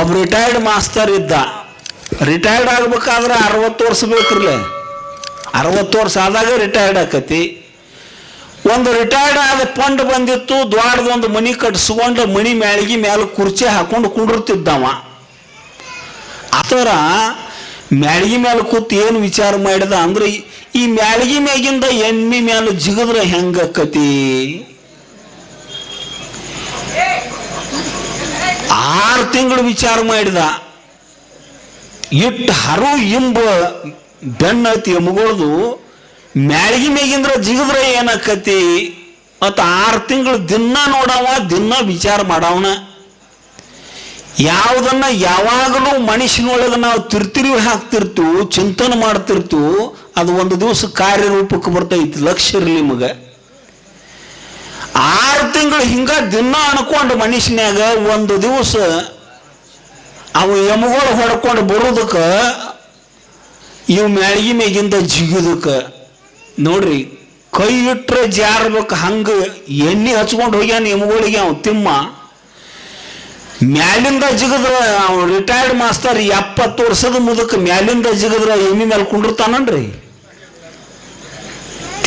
ಒಬ್ಬ retired master ಇದ್ದ. Retired ಆಗ್ಬೇಕಾದ್ರೆ ಅರವತ್ತು ವರ್ಷ ಬೇಕ್ರಲ್ಲ ಅರವತ್ತು ವರ್ಷ ಆದಾಗ ರಿಟೈರ್ಡ್ ಆಕತಿ. ಒಂದು ರಿಟೈರ್ಡ್ ಆದ ಫಂಡ್ ಬಂದಿತ್ತು ದ್ವಾರದೊಂದು ಮನಿ ಕಟ್ಸ್ಕೊಂಡು ಮನಿ ಮ್ಯಾಳಿಗೆ ಮೇಲೆ ಕುರ್ಚಿ ಹಾಕೊಂಡು ಕುಂಡಿರ್ತಿದ್ದವ. ಆತರ ಮ್ಯಾಳಿಗೆ ಮೇಲೆ ಕೂತು ಏನು ವಿಚಾರ ಮಾಡಿದ ಅಂದ್ರೆ ಈ- ಈ ಮ್ಯಾಳಿಗೆ ಮ್ಯಾಗಿಂದ ಎಣ್ಣೆ ಮೇಲೆ ಜಿಗದ್ರೆ ಹೆಂಗಕ್ಕತಿ ಆರು ತಿಂಗಳು ವಿಚಾರ ಮಾಡಿದ. ಇಟ್ಟು ಹರು ಇಂಬ ಬೆನ್ನತಿ ಎಮ್ಗೊಳ್ದು, ಮ್ಯಾಳಿಗೆ ಮೇಗಿಂದ್ರ ಜಿಗದ್ರ ಏನಕ್ಕತಿ ಮತ್ತು ಆರು ತಿಂಗಳು ದಿನ ನೋಡವ ದಿನ ವಿಚಾರ ಮಾಡವನ. ಯಾವುದನ್ನ ಯಾವಾಗಲೂ ಮನುಷ್ಯನೊಳಗೆ ನಾವು ತಿರ್ತಿರಿವಿ ಹಾಕ್ತಿರ್ತು ಚಿಂತನೆ ಮಾಡ್ತಿರ್ತು ಅದು ಒಂದು ದಿವಸ ಕಾರ್ಯರೂಪಕ್ಕೆ ಬರ್ತೈತಿ ಲಕ್ಷ್ಯ ಇರಲಿ ನಿಮಗೆ. ಆರು ತಿಂಗಳು ಹಿಂಗ ದಿನ ಅನ್ಕೊಂಡು ಮನುಷ್ಯನ್ಯಾಗ ಒಂದು ದಿವಸ ಅವು ಎಮ್ಗಳು ಹೊಡ್ಕೊಂಡು ಬರೋದಕ್ಕೆ ಇವು ಮ್ಯಾಳಿಗೆ ಮೇಗಿಂದ ಜಿಗೋದಕ್ಕೆ. ನೋಡ್ರಿ, ಕೈ ಇಟ್ಟರೆ ಜಾರ್ಬೇಕು ಹಂಗೆ ಎಣ್ಣೆ ಹಚ್ಕೊಂಡು ಹೋಗ್ಯಾನ ಎಮ್ಗಳಿಗೆ ಅವ ತಿಮ್ಮ. ಮ್ಯಾಲಿಂದ ಜಿಗದ್ರ ಅವ ರಿಟೈರ್ಡ್ ಮಾಸ್ತರ್ ಎಪ್ಪತ್ತು ವರ್ಷದ ಮುದಕ್ಕೆ ಮ್ಯಾಲಿಂದ ಜಿಗದ್ರ ಎಮ್ಮಿ ಮೇಲೆ ಕುಂಡಿರ್ತಾನನ್ರಿ.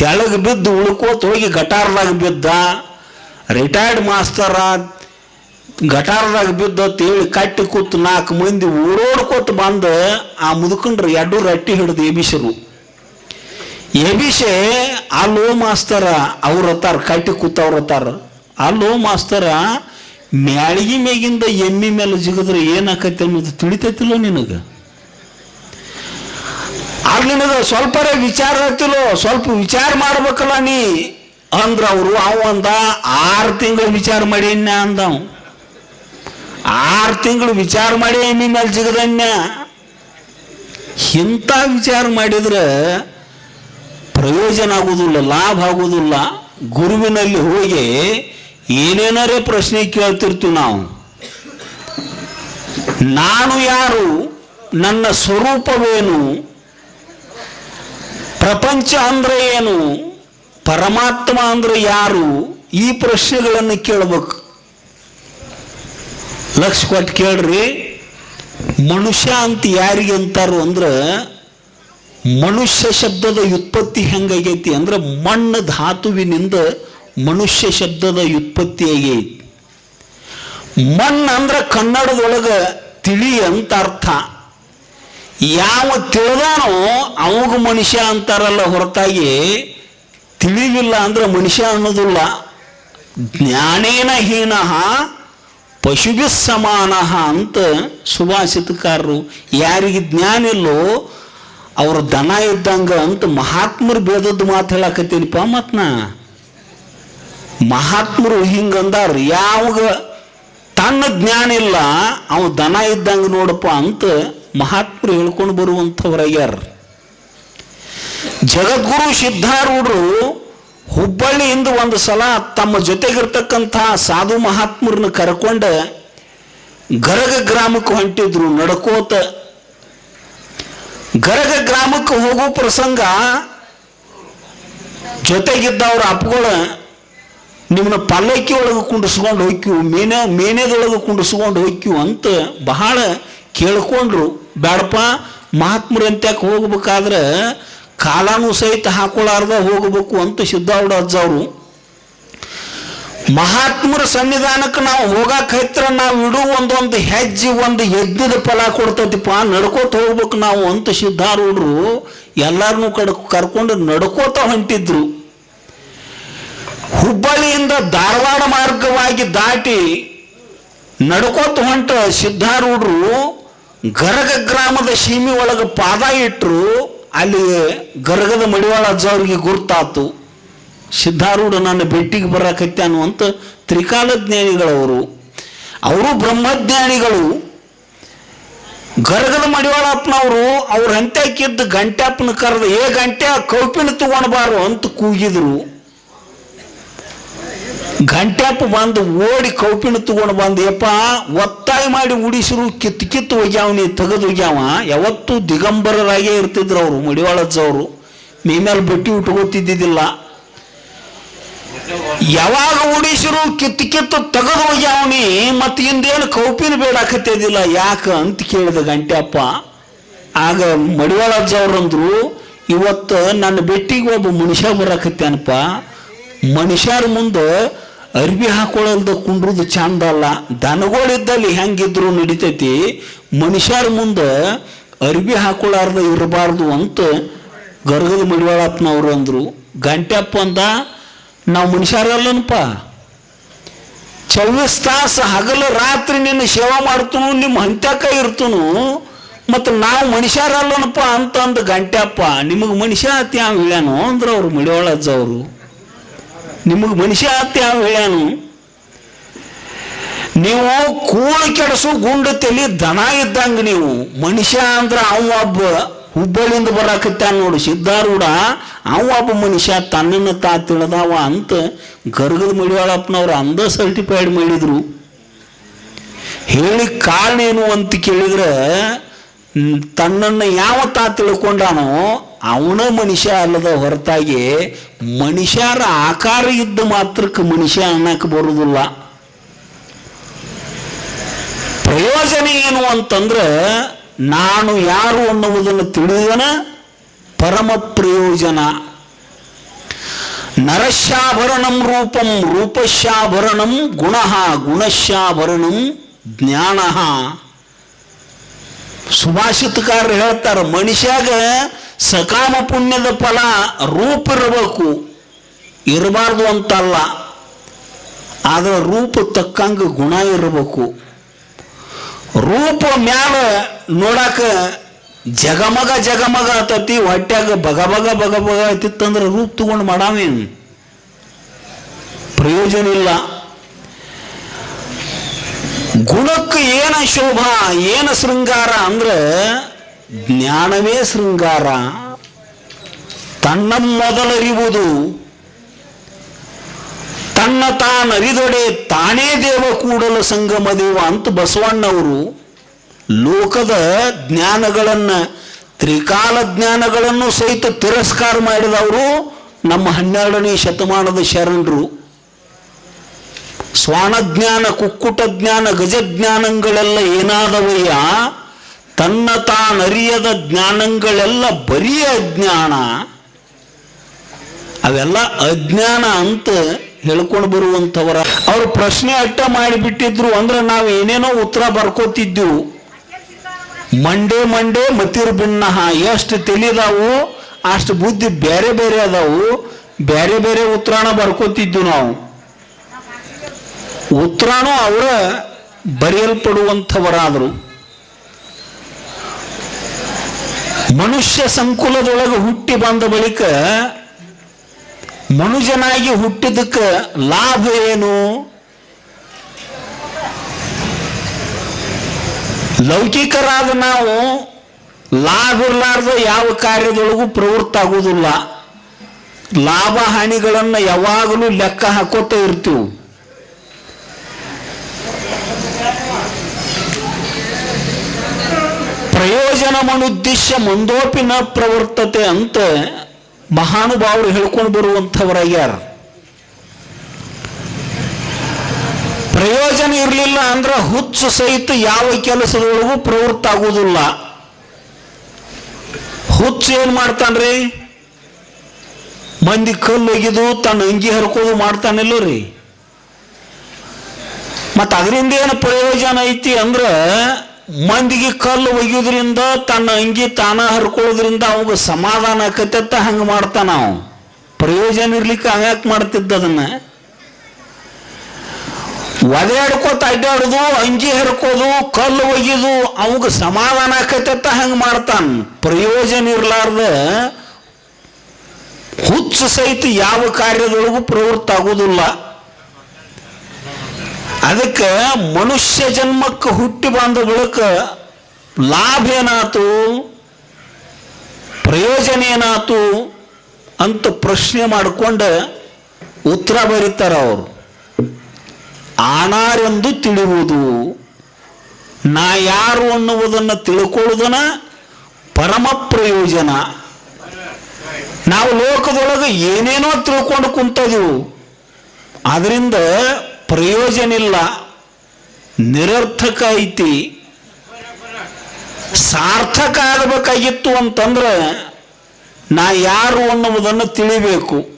ಕೆಳಗೆ ಬಿದ್ದು ಉಳ್ಕೋತ ಹೋಗಿ ಗಟಾರದಾಗ ಬಿದ್ದ ರಿಟೈರ್ಡ್ ಮಾಸ್ತರ ಗಟಾರದಾಗ ಬಿದ್ದ ಹೇಳಿ ಕಟ್ಟಿ ಕೂತು ನಾಲ್ಕು ಮಂದಿ ಓಡೋಡ್ಕೋತ ಬಂದು, ಆ ಮುದುಕಂಡ್ರು ಎರಡು ರಟ್ಟಿ ಹಿಡಿದು ಎಬಿಸರು ಎಬಿಸೆ ಅಲ್ಲೋ ಮಾಸ್ತರ ಅವ್ರ ಹತ್ತಾರ, ಕಟ್ಟಿ ಹತ್ತಾರ. ಲೋ ಮಾಸ್ತರ, ಮ್ಯಾಳಿಗೆ ಮೇಗಿಂದ ಎಮ್ಮಿ ಮೇಲೆ ಜಿಗಿದ್ರೆ ಏನಾಕೈತಿ ಅನ್ನೋದು ತಿಳಿತೈತಿಲ್ಲೋ ನಿನಗೆ? ಅಲ್ಲಿ ನಿನಗೆ ಸ್ವಲ್ಪರೇ ವಿಚಾರ ಆಗ್ತಿಲ್ಲೋ ಸ್ವಲ್ಪ ವಿಚಾರ ಮಾಡ್ಬೇಕಲ್ಲ ನೀ? ಅಂದ್ರ ಅವರು ಅವಂದ ಆರು ತಿಂಗಳು ವಿಚಾರ ಮಾಡೀನ ಅಂದವ. ಆರು ತಿಂಗಳು ವಿಚಾರ ಮಾಡಿ ಎಮ್ಮಿ ಮೇಲೆ ಜಿಗದನ್ಯ. ಇಂಥ ವಿಚಾರ ಮಾಡಿದ್ರೆ ಪ್ರಯೋಜನ ಆಗೋದಿಲ್ಲ, ಲಾಭ ಆಗೋದಿಲ್ಲ. ಗುರುವಿನಲ್ಲಿ ಹೋಗಿ ಏನೇನಾರೇ ಪ್ರಶ್ನೆ ಕೇಳ್ತಿರ್ತೀವಿ ನಾವು. ನಾನು ಯಾರು, ನನ್ನ ಸ್ವರೂಪವೇನು, ಪ್ರಪಂಚ ಅಂದ್ರೆ ಏನು ಪರಮಾತ್ಮ ಅಂದ್ರೆ ಯಾರು? ಈ ಪ್ರಶ್ನೆಗಳನ್ನು ಕೇಳಬೇಕು. ಲಕ್ಷ ಕೊಟ್ಟು ಕೇಳ್ರಿ. ಮನುಷ್ಯ ಅಂತ ಯಾರಿಗೆ ಅಂತಾರು ಅಂದ್ರೆ, ಮನುಷ್ಯ ಶಬ್ದದ ವ್ಯುತ್ಪತ್ತಿ ಹೆಂಗಾಗೈತಿ ಅಂದ್ರೆ, ಮಣ್ಣು ಧಾತುವಿನಿಂದ ಮನುಷ್ಯ ಶಬ್ದದ ಉತ್ಪತ್ತಿ ಆಗೈತಿ. ಮಣ್ಣು ಅಂದ್ರೆ ಕನ್ನಡದೊಳಗೆ ತಿಳಿ ಅಂತ ಅರ್ಥ. ಯಾವ ತಿಳಿದಾನೋ, ಅವಾಗ ಮನುಷ್ಯ ಅಂತಾರಲ್ಲ ಹೊರತಾಗಿ ತಿಳಿವಿಲ್ಲ ಅಂದ್ರೆ ಮನುಷ್ಯ ಅನ್ನೋದಿಲ್ಲ. ಜ್ಞಾನೇನ ಹೀನಃ ಪಶುಭಿ ಸಮಾನ ಅಂತ ಸುಭಾಷಿತಕಾರರು ಯಾರಿಗೆ ಜ್ಞಾನ ಇಲ್ಲೋ ಅವ್ರ ದನ ಇದ್ದಂಗ ಅಂತ ಮಹಾತ್ಮರು ಬೇದದ್ದು ಮಾತು ಹೇಳಕತ್ತೀನಿಪ್ಪ ಮತ್ನ. ಮಹಾತ್ಮರು ಹಿಂಗಂದಾರ, ಯಾವಾಗ ತನ್ನ ಜ್ಞಾನ ಇಲ್ಲ, ಅವ ದನ ಇದ್ದಂಗ ನೋಡಪ್ಪ ಅಂತ ಮಹಾತ್ಮರು ಹೇಳ್ಕೊಂಡು ಬರುವಂಥವ್ರಾಗ್ಯಾರ ಜಗದ್ಗುರು ಸಿದ್ಧಾರೂಢರು ಹುಬ್ಬಳ್ಳಿಯಿಂದ ಒಂದು ಸಲ ತಮ್ಮ ಜೊತೆಗಿರ್ತಕ್ಕಂಥ ಸಾಧು ಮಹಾತ್ಮರನ್ನ ಕರ್ಕೊಂಡು ಗರಗ ಗ್ರಾಮಕ್ಕೆ ಹೊಂಟಿದ್ರು ನಡ್ಕೋತ. ಗರಗ ಗ್ರಾಮಕ್ಕೆ ಹೋಗೋ ಪ್ರಸಂಗ ಜೊತೆಗಿದ್ದವ್ರ ಅಪ್ಪಗಳ ನಿಮ್ಮನ್ನ ಪಲ್ಲಕ್ಕಿ ಒಳಗೆ ಕುಂಡಿಸ್ಕೊಂಡು ಹೋಗ್ತೀವಿ, ಮೇನೆ, ಮೇನೆದೊಳಗೆ ಕುಂಡಿಸ್ಕೊಂಡು ಹೋಗ್ತೀವಿ ಅಂತ ಬಹಳ ಕೇಳ್ಕೊಂಡ್ರು. ಬ್ಯಾಡಪ್ಪ ಮಹಾತ್ಮರಂತ್ಯಾಕೆ ಹೋಗ್ಬೇಕಾದ್ರೆ ಕಾಲಾನು ಸಹಿತ ಹಾಕೊಳ್ಳಾರ್ದ, ಹೋಗಬೇಕು ಅಂತ ಸಿದ್ಧಾವಡ ಅಜ್ಜವರು. ಮಹಾತ್ಮರ ಸನ್ನಿಧಾನಕ್ಕೆ ನಾವು ಹೋಗಕ್ಕೆ ಹತ್ರ ನಾವು ಇಡು ಒಂದೊಂದು ಹೆಜ್ಜೆ, ಒಂದು ಎದ್ದಿದ ಫಲ ಕೊಡ್ತೈತಿಪ್ಪ, ನಡ್ಕೋತ ಹೋಗ್ಬೇಕು ನಾವು ಅಂತ ಸಿದ್ಧಾರೂಢರು ಎಲ್ಲರನ್ನೂ ಕಡ್ ಕರ್ಕೊಂಡು ನಡ್ಕೋತ ಹೊಂಟಿದ್ರು. ಹುಬ್ಬಳ್ಳಿಯಿಂದ ಧಾರವಾಡ ಮಾರ್ಗವಾಗಿ ದಾಟಿ ನಡ್ಕೋತ ಹೊಂಟ ಸಿದ್ಧಾರೂಢರು ಗರಗ ಗ್ರಾಮದ ಸೀಮೆ ಒಳಗೆ ಪಾದ ಇಟ್ಟರು ಅಲ್ಲಿ ಗರಗದ ಮಡಿವಾಳ ಅಜ್ಜ ಅವ್ರಿಗೆ ಗುರ್ತಾತು. ಸಿದ್ಧಾರೂಢ ನನ್ನ ಭೇಟಿಗೆ ಬರಕತ್ತೆ ಅನ್ನುವಂಥ ತ್ರಿಕಾಲಜ್ಞಾನಿಗಳವರು ಅವರು ಬ್ರಹ್ಮಜ್ಞಾನಿಗಳು. ಗರಗದ ಮಡಿವಾಳಪ್ಪನವರು ಅವ್ರ ಗಂಟೆ ಅಪ್ಪನ ಕರೆದು, ಏ ಗಂಟೆ ಕೌಪಿನ ತಗೊಂಡ್ಬಾರು ಅಂತ ಕೂಗಿದ್ರು. ಗಂಟ್ಯಾಪ ಬಂದು ಓಡಿ ಕೌಪಿನ ತಗೊಂಡು ಬಂದು, ಯಪ್ಪ, ಒತ್ತಾಯ ಮಾಡಿ ಉಡಿಸಿರು, ಕಿತ್ತು ಕಿತ್ತು ಹೋಗ್ಯಾವನಿ ತೆಗೆದು ಹೋಗ್ಯಾವ. ಯಾವತ್ತೂ ದಿಗಂಬರರಾಗೇ ಇರ್ತಿದ್ರು ಅವರು ಮಡಿವಾಳಜ್ಜವರು ಮೇ ಮೇಲೆ ಬಟ್ಟಿ ಉಟ್ಕೋತಿದ್ದಿದ್ದಿಲ್ಲ. ಯಾವಾಗ ಉಡಿಸಿರು, ಕಿತ್ತು ಕಿತ್ತು ತೆಗೆದು ಹೋಗ್ಯಾವನಿ ಮತ್ತು ಹಿಂದೇನು ಕೌಪಿನ ಬೇಡಾಕತ್ತಿದ್ದಿಲ್ಲ. ಯಾಕ ಅಂತ ಕೇಳಿದ ಗಂಟೆಪ್ಪ ಆಗ ಮಡಿವಾಳಜ್ಜ ಅಂದರು ಇವತ್ತು ನನ್ನ ಬೆಟ್ಟಿಗೆ ಒಬ್ಬ ಮನುಷ್ಯ ಬರಾಕತ್ತೇನಪ್ಪ ಮನುಷ್ಯರ ಮುಂದೆ ಅರ್ಬಿ ಹಾಕೊಳ್ಳಲ್ದ ಕುಂಡ್ರದು ಚಂದ ಅಲ್ಲ. ದನಗಳಿದ್ದಲ್ಲಿ ಹೆಂಗಿದ್ರು ನಡಿತೈತಿ. ಮನುಷ್ಯರ ಮುಂದೆ ಅರ್ಬಿ ಹಾಕೊಳ್ಳಾರ್ದ ಇರಬಾರ್ದು ಅಂತ ಗರ್ಗದ ಮಡಿವಾಳಪ್ಪನವ್ರು ಅಂದರು. ಗಂಟೆಪ್ಪ ಅಂದ, ನಾವು ಮನುಷ್ಯರಲ್ಲನಪ್ಪ. ಚೌವಿಸ್ ತಾಸು ಹಗಲು ರಾತ್ರಿ ನಿನ್ನ ಸೇವಾ ಮಾಡ್ತನು, ನಿಮ್ಮ ಹಂತಕ ಇರ್ತನು, ಮತ್ತು ನಾವು ಮನುಷ್ಯರಲ್ಲನಪ್ಪ ಅಂತಂದು ಗಂಟೆಪ್ಪ ನಿಮಗೆ ಮನುಷ್ಯ ಅತಿ ಅವರು ಅಂದ್ರೆ ಅವರು ಮಡಿವಾಳಜ್ಜ ಅವರು. ನಿಮಗೆ ಮನುಷ್ಯ ಆತ್ಯ ಯಾವ ಹೇಳ್ಯಾನು. ನೀವು ಕೂಳು ಕೆಡಸು ಗುಂಡು ತಲಿ ದನ ಇದ್ದಂಗೆ ನೀವು. ಮನುಷ್ಯ ಅಂದ್ರೆ ಅವ ಒಬ್ಬ ಹುಬ್ಬಳ್ಳಿಯಿಂದ ಬರಾಕತ್ತಾನ ನೋಡು ಸಿದ್ಧಾರೂಢ ಅವ ಒಬ್ಬ ಮನುಷ್ಯ ತನ್ನನ್ನು ತಾ ತಿಳಿದವ ಅಂತ ಗರ್ಗದ ಮಡಿವಾಳಪ್ಪನವ್ರು ಅಂದ ಸರ್ಟಿಫೈಡ್ ಮಾಡಿದ್ರು. ಹೇಳಿ ಕಾರಣ ಏನು ಅಂತ ಕೇಳಿದ್ರೆ ತನ್ನನ್ನು ಯಾವ ತಾ ತಿಳ್ಕೊಂಡಾನೋ ಅವನ ಮನುಷ್ಯ ಅಲ್ಲದ ಹೊರತಾಗಿ ಮನುಷ್ಯರ ಆಕಾರ ಇದ್ದ ಮಾತ್ರಕ್ಕೆ ಮನುಷ್ಯ ಅನ್ನಕ್ಕೆ ಬರುವುದಿಲ್ಲ. ಪ್ರಯೋಜನ ಏನು ಅಂತಂದ್ರೆ ನಾನು ಯಾರು ಅನ್ನುವುದನ್ನು ತಿಳಿದನ ಪರಮ ಪ್ರಯೋಜನ. ನರಶ್ಯಾಭರಣಂ ರೂಪಂ ರೂಪಶ್ಯಾಭರಣಂ ಗುಣ ಗುಣಶ್ಯಾಭರಣಂ ಜ್ಞಾನ. ಸುಭಾಷಿತಕಾರರು ಹೇಳ್ತಾರೆ, ಮನುಷ್ಯಾಗ ಸಕಾಮ ಪುಣ್ಯದ ಫಲ ರೂಪ ಇರಬೇಕು. ಇರಬಾರ್ದು ಅಂತಲ್ಲ. ಆದ್ರೆ ರೂಪ ತಕ್ಕಂಗೆ ಗುಣ ಇರಬೇಕು. ರೂಪ ಮ್ಯಾಲ ನೋಡಾಕ ಜಗಮಗ ಜಗಮಗ ಆತತಿ, ಹೊಟ್ಯಾಗ ಬಗ ಬಗ ಬಗ ಬಗ ಆತಿತ್ತಂದ್ರೆ ರೂಪ ತಗೊಂಡು ಮಾಡಾವೇನು? ಪ್ರಯೋಜನ ಇಲ್ಲ. ಗುಣಕ್ಕೆ ಏನು ಶೋಭಾ, ಏನು ಶೃಂಗಾರ ಅಂದ್ರೆ ಜ್ಞಾನವೇ ಶೃಂಗಾರ. ತನ್ನ ಮೊದಲರಿವುದು. ತನ್ನ ತಾನರಿದೊಡೆ ತಾನೇ ದೇವ ಕೂಡಲ ಸಂಗಮ ದೇವ ಅಂತ ಬಸವಣ್ಣವರು ಲೋಕದ ಜ್ಞಾನಗಳನ್ನ, ತ್ರಿಕಾಲ ಜ್ಞಾನಗಳನ್ನು ಸಹಿತ ತಿರಸ್ಕಾರ ಮಾಡಿದವರು ನಮ್ಮ ಹನ್ನೆರಡನೇ ಶತಮಾನದ ಶರಣರು. ಸ್ವಾನಜ್ಞಾನ ಕುಕ್ಕುಟ ಜ್ಞಾನ ಗಜಜ್ಞಾನಗಳೆಲ್ಲ ಏನಾದವಯ್ಯ? ತನ್ನ ತಾನರಿಯದ ಜ್ಞಾನಗಳೆಲ್ಲ ಬರೀ ಅಜ್ಞಾನ. ಅವೆಲ್ಲ ಅಜ್ಞಾನ ಅಂತ ಹೇಳ್ಕೊಂಡು ಬರುವಂಥವರ. ಅವ್ರು ಪ್ರಶ್ನೆ ಅಟ್ಟ ಮಾಡಿಬಿಟ್ಟಿದ್ರು ಅಂದ್ರೆ ನಾವು ಏನೇನೋ ಉತ್ತರ ಬರ್ಕೋತಿದ್ದೆವು ಮಂಡೆ ಮಂಡೆ ಮತಿರ್ ಭಿನ್ನ. ಎಷ್ಟು ತಿಳಿದಾವು ಅಷ್ಟು ಬುದ್ಧಿ ಬೇರೆ ಬೇರೆ ಅದಾವು. ಬೇರೆ ಬೇರೆ ಉತ್ತರಾಣ ಬರ್ಕೋತಿದ್ದು ನಾವು. ಉತ್ತರಾಣ ಅವರ ಬರೆಯಲ್ಪಡುವಂಥವರಾದರು. ಮನುಷ್ಯ ಸಂಕುಲದೊಳಗೆ ಹುಟ್ಟಿ ಬಂದ ಬಳಿಕ ಮನುಜನಾಗಿ ಹುಟ್ಟಿದಕ್ಕೆ ಲಾಭ ಏನು? ಲೌಕಿಕರಾದ ನಾವು ಲಾಭ ಇರಲಾರ್ದ ಯಾವ ಕಾರ್ಯದೊಳಗೂ ಪ್ರವೃತ್ತ ಆಗುವುದಿಲ್ಲ. ಲಾಭ ಹಾನಿಗಳನ್ನು ಯಾವಾಗಲೂ ಲೆಕ್ಕ ಹಾಕೋತ ಇರ್ತೀವಿ. ಪ್ರಯೋಜನ ಮನುದ್ದೇಶ ಮಂದೋಪಿನ ಪ್ರವರ್ತತೆ ಅಂತ ಮಹಾನುಭಾವರು ಹೇಳ್ಕೊಂಡು ಬರುವಂಥವರಾಗ್ಯಾರ ಪ್ರಯೋಜನ ಇರಲಿಲ್ಲ ಅಂದ್ರೆ ಹುಚ್ಚು ಸಹಿತ ಯಾವ ಕೆಲಸದೊಳಗೂ ಪ್ರವೃತ್ತ ಆಗುವುದಿಲ್ಲ. ಹುಚ್ಚು ಏನ್ ಮಾಡ್ತಾನ್ರಿ? ಮಂದಿ ಕಲ್ಲು ಒಗಿದು ತನ್ನ ಅಂಗಿ ಹರ್ಕೋದು ಮಾಡ್ತಾನಿಲ್ಲ ರೀ ಮತ್ತು ಅದರಿಂದ ಏನು ಪ್ರಯೋಜನ ಐತಿ ಅಂದ್ರೆ ಮಂದಿಗೆ ಕಲ್ಲು ಒಯ್ಯೋದ್ರಿಂದ ತನ್ನ ಅಂಗಿ ತಾನ ಹರ್ಕೊಳ್ಳೋದ್ರಿಂದ ಅವಾಗ ಸಮಾಧಾನ ಆಕತ್ತ ಹಂಗೆ ಮಾಡ್ತಾನ ನಾವು. ಪ್ರಯೋಜನ ಇರ್ಲಿಕ್ಕೆ ಹಂಗ್ಯಾಕೆ ಮಾಡ್ತಿದ್ದ ಅದನ್ನ. ಒದಾಡ್ಕೋತ ಅಡ್ಡಾಡೋದು ಅಂಗಿ ಹರ್ಕೋದು, ಕಲ್ಲು ಒಯ್ಯೋದು, ಅವಾಗ ಸಮಾಧಾನ ಆಕತ್ತ ಹಂಗೆ ಮಾಡ್ತಾನ. ಪ್ರಯೋಜನ ಇರ್ಲಾರ್ದ ಹುಚ್ಚು ಸಹಿತ ಯಾವ ಕಾರ್ಯದೊಳಗೂ ಪ್ರವೃತ್ತ ಆಗೋದಿಲ್ಲ ಅದಕ್ಕೆ ಮನುಷ್ಯ ಜನ್ಮಕ್ಕೆ ಹುಟ್ಟಿ ಬಂದ ಬಳಿಕ ಲಾಭ ಏನಾತು? ಪ್ರಯೋಜನ ಏನಾತು ಅಂತ ಪ್ರಶ್ನೆ ಮಾಡಿಕೊಂಡು ಉತ್ತರ ಬರೀತಾರ ಅವರು. ಆನಾರೆಂದು ತಿಳಿಯುವುದು. ನಾ ಯಾರು ಅನ್ನುವುದನ್ನು ತಿಳ್ಕೊಳ್ಳೋದನ್ನ ಪರಮ ಪ್ರಯೋಜನ. ನಾವು ಲೋಕದೊಳಗೆ ಏನೇನೋ ತಿಳ್ಕೊಂಡು ಕುಂತದೆವು. ಅದರಿಂದ ಪ್ರಯೋಜನ ಇಲ್ಲ ನಿರರ್ಥಕ ಐತಿ. ಸಾರ್ಥಕ ಆಗಬೇಕಾಗಿತ್ತು ಅಂತಂದ್ರೆ ನಾ ಯಾರು ಅನ್ನುವುದನ್ನು ತಿಳಿಬೇಕು.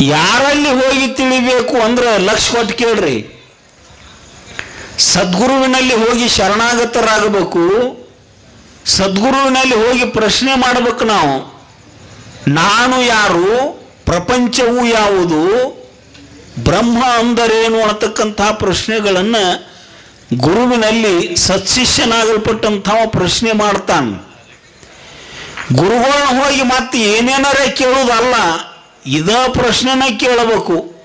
ಯಾರಲ್ಲಿ ಹೋಗಿ ತಿಳಿಬೇಕು ಅಂದ್ರೆ ಲಕ್ಷ ಕೊಟ್ಟು ಕೇಳ್ರಿ. ಸದ್ಗುರುವಿನಲ್ಲಿ ಹೋಗಿ ಶರಣಾಗತರಾಗಬೇಕು. ಸದ್ಗುರುವಿನಲ್ಲಿ ಹೋಗಿ ಪ್ರಶ್ನೆ ಮಾಡಬೇಕು ನಾವು. ನಾನು ಯಾರು? ಪ್ರಪಂಚವು ಯಾವುದು? ಬ್ರಹ್ಮ ಅಂದರೇನು ಅನ್ನತಕ್ಕಂತಹ ಪ್ರಶ್ನೆಗಳನ್ನು ಗುರುವಿನಲ್ಲಿ ಸತ್ಶಿಷ್ಯನಾಗಲ್ಪಟ್ಟಂಥವ ಪ್ರಶ್ನೆ ಮಾಡ್ತಾನೆ. ಗುರುಗಳನ್ನ ಹೋಗಿ ಮತ್ತೆ ಏನೇನಾರೇ ಕೇಳುವುದಲ್ಲ ಇದ ಪ್ರಶ್ನೆನ ಕೇಳಬೇಕು.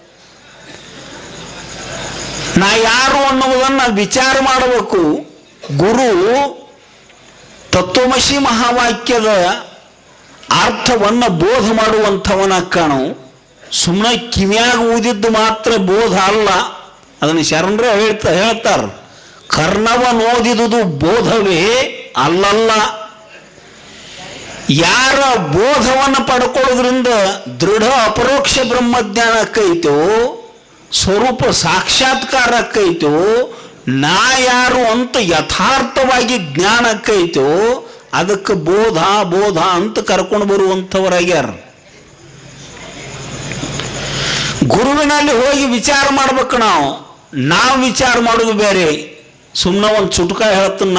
ನಾ ಯಾರು ಅನ್ನುವುದನ್ನ ವಿಚಾರ ಮಾಡಬೇಕು. ಗುರು ತತ್ವಮಸಿ ಮಹಾವಾಕ್ಯದ ಅರ್ಥವನ್ನು ಬೋಧ ಮಾಡುವಂಥವನ ಕಾಣು ಸುಮ್ಮನೆ ಕಿವಿಯಾಗ ಊದಿದ್ದು ಮಾತ್ರ ಬೋಧ ಅಲ್ಲ. ಅದನ್ನು ಶರಣರೇ ಹೇಳ್ತಾ, ಹೇಳ್ತಾರ. ಕರ್ಣವನೋದಿದುದು ಬೋಧವೇ ಅಲ್ಲಲ್ಲ. ಯಾರ ಬೋಧವನ್ನು ಪಡ್ಕೊಳ್ಳೋದ್ರಿಂದ ದೃಢ ಅಪರೋಕ್ಷ ಬ್ರಹ್ಮಜ್ಞಾನಕ್ಕೈತೋ ಸ್ವರೂಪ ಸಾಕ್ಷಾತ್ಕಾರ ಸಾಕ್ಷಾತ್ಕಾರಕ್ಕೈತೋ ನಾ ಯಾರು ಅಂತ ಯಥಾರ್ಥವಾಗಿ ಜ್ಞಾನ ಜ್ಞಾನಕ್ಕೈತೋ ಅದಕ್ಕೆ ಬೋಧ ಬೋಧ ಅಂತ ಕರ್ಕೊಂಡು ಬರುವಂಥವರಾಗ್ಯಾರ. ಗುರುವಿನಲ್ಲಿ ಹೋಗಿ ವಿಚಾರ ಮಾಡ್ಬೇಕು ನಾವು. ನಾವು ವಿಚಾರ ಮಾಡೋದು ಬೇರೆ. ಸುಮ್ಮನೆ ಒಂದು ಚುಟುಕ ಹೇಳ್ತನ್ನ